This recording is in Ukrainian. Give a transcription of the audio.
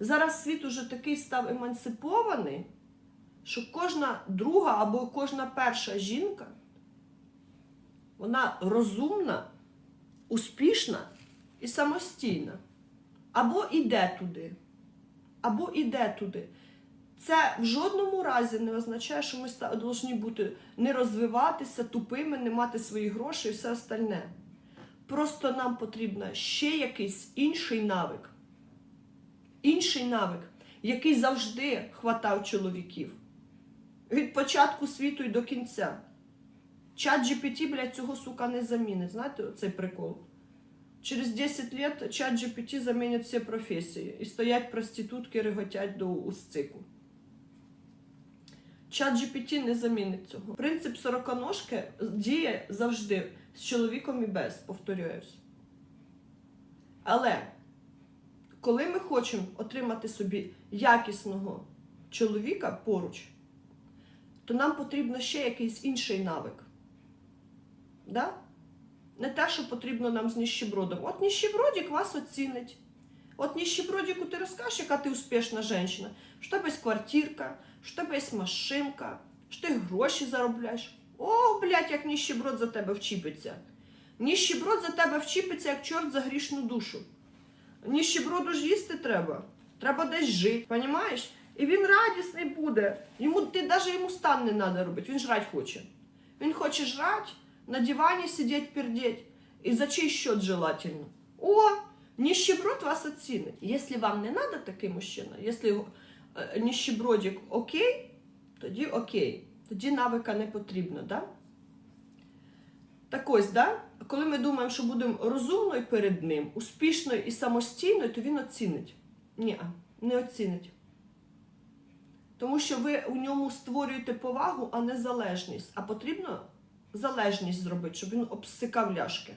Зараз світ уже такий став емансипований, що кожна друга або кожна перша жінка, вона розумна, успішна і самостійна. Або йде туди, або йде туди. Це в жодному разі не означає, що ми повинні бути не розвиватися, тупими, не мати свої гроші і все остальне. Просто нам потрібен ще якийсь інший навик. Інший навик, який завжди хватав чоловіків. Від початку світу і до кінця. Чат GPT, блядь, цього сука не замінить. Знаєте, цей прикол? Через 10 лет чат GPT замінить всі професії. І стоять проститутки, реготять до усцику. Чат GPT не замінить цього. Принцип сороконожки діє завжди з чоловіком і без, повторююсь. Але коли ми хочемо отримати собі якісного чоловіка поруч, то нам потрібно ще якийсь інший навик. Да? Не те, що потрібно нам з ніщебродом. От ніщебродик вас оцінить. От ніщебродику ти розкажеш, яка ти успішна жінка, що тебе є квартирка, що тебе є машинка, що ти гроші заробляєш. О, блядь, як ніщеброд за тебе вчіпиться. Ніщеброд за тебе вчіпиться, як чорт за грішну душу. Ніщеброду ж їсти треба. Треба десь жити, понімаєш? І він радісний буде. Йому, ти навіть йому стан не треба робити, він жрать хоче. Він хоче жрать, на дивані сидіть, пердеть. І за чий счет желательно. О, нищеброд вас оцінить. Якщо вам не треба такий мужчина, якщо е, нищебродик окей, тоді окей. Тоді навика не потрібно, да? Так ось, да? Коли ми думаємо, що будемо розумною перед ним, успішною і самостійною, то він оцінить. Ні, не оцінить. Тому що ви у ньому створюєте повагу, а не залежність. А потрібно залежність зробити, щоб він обсикав ляшки.